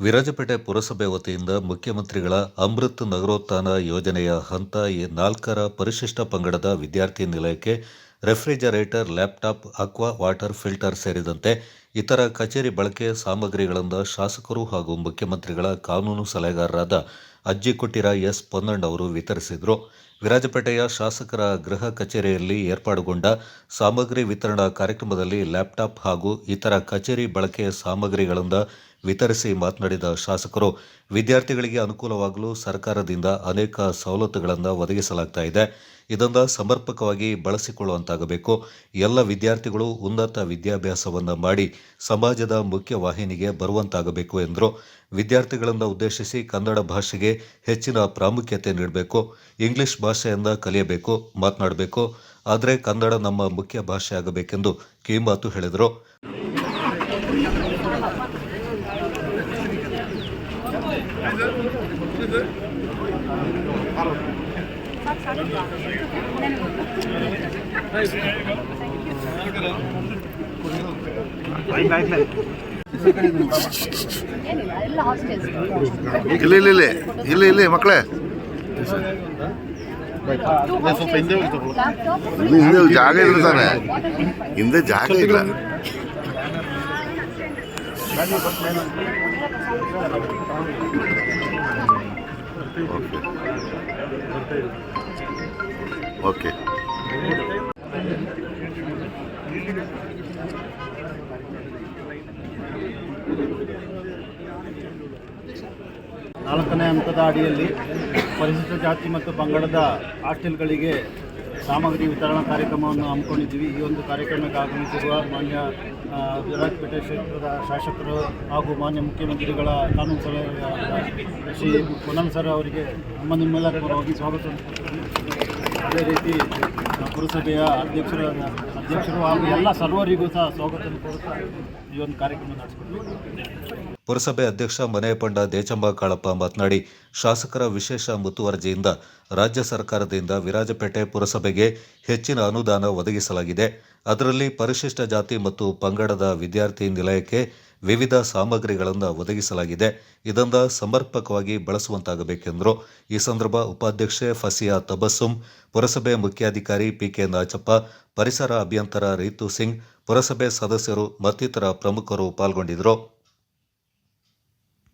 ವಿರಾಜಪೇಟೆ ಪುರಸಭೆ ವತಿಯಿಂದ ಮುಖ್ಯಮಂತ್ರಿಗಳ ಅಮೃತ್ ನಗರೋತ್ಥಾನ ಯೋಜನೆಯ ಹಂತ ನಾಲ್ಕರ ಪರಿಶಿಷ್ಟ ಪಂಗಡದ ವಿದ್ಯಾರ್ಥಿ ನಿಲಯಕ್ಕೆ refrigerator, laptop, aqua water filter ಸೇರಿದಂತೆ ಇತರ ಕಚೇರಿ ಬಳಕೆ ಸಾಮಗ್ರಿಗಳಿಂದ ಶಾಸಕರು ಹಾಗೂ ಮುಖ್ಯಮಂತ್ರಿಗಳ ಕಾನೂನು ಸಲಹೆಗಾರರಾದ ಅಜ್ಜಿಕೊಟ್ಟಿರ ಎಸ್ ಪೊನ್ನಣ್ಣ ಅವರು ವಿತರಿಸಿದರು. ವಿರಾಜಪೇಟೆಯ ಶಾಸಕರ ಗೃಹ ಕಚೇರಿಯಲ್ಲಿ ಏರ್ಪಾಡುಗೊಂಡ ಸಾಮಗ್ರಿ ವಿತರಣಾ ಕಾರ್ಯಕ್ರಮದಲ್ಲಿ ಲ್ಯಾಪ್ಟಾಪ್ ಹಾಗೂ ಇತರ ಕಚೇರಿ ಬಳಕೆ ಸಾಮಗ್ರಿಗಳಿಂದ ವಿತರಿಸಿ ಮಾತನಾಡಿದ ಶಾಸಕರು, ವಿದ್ಯಾರ್ಥಿಗಳಿಗೆ ಅನುಕೂಲವಾಗಲು ಸರ್ಕಾರದಿಂದ ಅನೇಕ ಸವಲತ್ತುಗಳನ್ನು ಒದಗಿಸಲಾಗ್ತಾ ಇದೆ. ಇದನ್ನು ಸಮರ್ಪಕವಾಗಿ ಬಳಸಿಕೊಳ್ಳುವಂತಾಗಬೇಕು. ಎಲ್ಲ ವಿದ್ಯಾರ್ಥಿಗಳು ಉನ್ನತ ವಿದ್ಯಾಭ್ಯಾಸವನ್ನು ಮಾಡಿ ಸಮಾಜದ ಮುಖ್ಯ ವಾಹಿನಿಗೆ ಬರುವಂತಾಗಬೇಕು ಎಂದರು. ವಿದ್ಯಾರ್ಥಿಗಳನ್ನು ಉದ್ದೇಶಿಸಿ ಕನ್ನಡ ಭಾಷೆಗೆ ಹೆಚ್ಚಿನ ಪ್ರಾಮುಖ್ಯತೆ ನೀಡಬೇಕು. ಇಂಗ್ಲಿಷ್ ಭಾಷೆಯನ್ನು ಕಲಿಯಬೇಕು ಮಾತನಾಡಬೇಕು. ಆದರೆ ಕನ್ನಡ ನಮ್ಮ ಮುಖ್ಯ ಭಾಷೆ ಆಗಬೇಕೆಂದು ಕಿವಿಮಾತು ಹೇಳಿದರು. ಇಲ್ಲ ಇಲ್ಲ ಇಲ್ಲ. ಇಲ್ಲ ಇಲ್ಲ ಮಕ್ಕಳೇ. ಹಿಂದೆ ಜಾಗ ಇಲ್ಲ ತಾನೆ ಹಿಂದೆ ಜಾಗ ಇಲ್ಲ ಓಕೆ ಓಕೆ ನಾಲ್ಕನೇ ಹಂತದ ಅಡಿಯಲ್ಲಿ ಪರಿಶಿಷ್ಟ ಜಾತಿ ಮತ್ತು ಪಂಗಡದ ಹಾಸ್ಟೆಲ್ಗಳಿಗೆ ಸಾಮಗ್ರಿ ವಿತರಣಾ ಕಾರ್ಯಕ್ರಮವನ್ನು ಹಮ್ಮಿಕೊಂಡಿದ್ದೀವಿ. ಈ ಒಂದು ಕಾರ್ಯಕ್ರಮಕ್ಕೆ ಆಗಮಿಸಿರುವ ಮಾನ್ಯ ವಿರಾಜಪೇಟೆ ಕ್ಷೇತ್ರದ ಶಾಸಕರು ಹಾಗೂ ಮಾನ್ಯ ಮುಖ್ಯಮಂತ್ರಿಗಳ ಕಾನೂನು ಸಲಹೆಗಾರ ಶ್ರೀ ಪುನಂ ಸರ್ ಅವರಿಗೆ ನಮ್ಮ ನಿಮ್ಮೆಲ್ಲರ ಪರವಾಗಿ ಸ್ವಾಗತ ಅದೇ ರೀತಿ ಪುರಸಭೆಯ ಅಧ್ಯಕ್ಷರ, ಅಧ್ಯಕ್ಷರು ಹಾಗೂ ಎಲ್ಲ ಸರ್ವರಿಗೂ ಸಹ ಸ್ವಾಗತ ಕೋರುತ್ತಾ ಈ ಒಂದು ಕಾರ್ಯಕ್ರಮ ನಡೆಸಿಕೊಡ್ತೀವಿ ಪುರಸಭೆ ಅಧ್ಯಕ್ಷ ಮನೆಯಪಂಡ ದೇಚಂಬ ಕಾಳಪ್ಪ ಮಾತನಾಡಿ, ಶಾಸಕರ ವಿಶೇಷ ಮುತುವರ್ಜಿಯಿಂದ ರಾಜ್ಯ ಸರ್ಕಾರದಿಂದ ವಿರಾಜಪೇಟೆ ಪುರಸಭೆಗೆ ಹೆಚ್ಚಿನ ಅನುದಾನ ಒದಗಿಸಲಾಗಿದೆ. ಅದರಲ್ಲಿ ಪರಿಶಿಷ್ಟ ಜಾತಿ ಮತ್ತು ಪಂಗಡದ ವಿದ್ಯಾರ್ಥಿ ನಿಲಯಕ್ಕೆ ವಿವಿಧ ಸಾಮಗ್ರಿಗಳನ್ನು ಒದಗಿಸಲಾಗಿದೆ. ಇದನ್ನು ಸಮರ್ಪಕವಾಗಿ ಬಳಸುವಂತಾಗಬೇಕೆಂದರು, ಈ ಸಂದರ್ಭ ಉಪಾಧ್ಯಕ್ಷೆ ಫಸಿಯಾ ತಬಸ್ಸುಂ, ಪುರಸಭೆ ಮುಖ್ಯಾಧಿಕಾರಿ ಪಿಕೆ ನಾಚಪ್ಪ, ಪರಿಸರ ಅಭಿಯಂತರ ರೀತು ಸಿಂಗ್, ಪುರಸಭೆ ಸದಸ್ಯರು ಮತ್ತಿತರ ಪ್ರಮುಖರು ಪಾಲ್ಗೊಂಡಿದ್ದರು.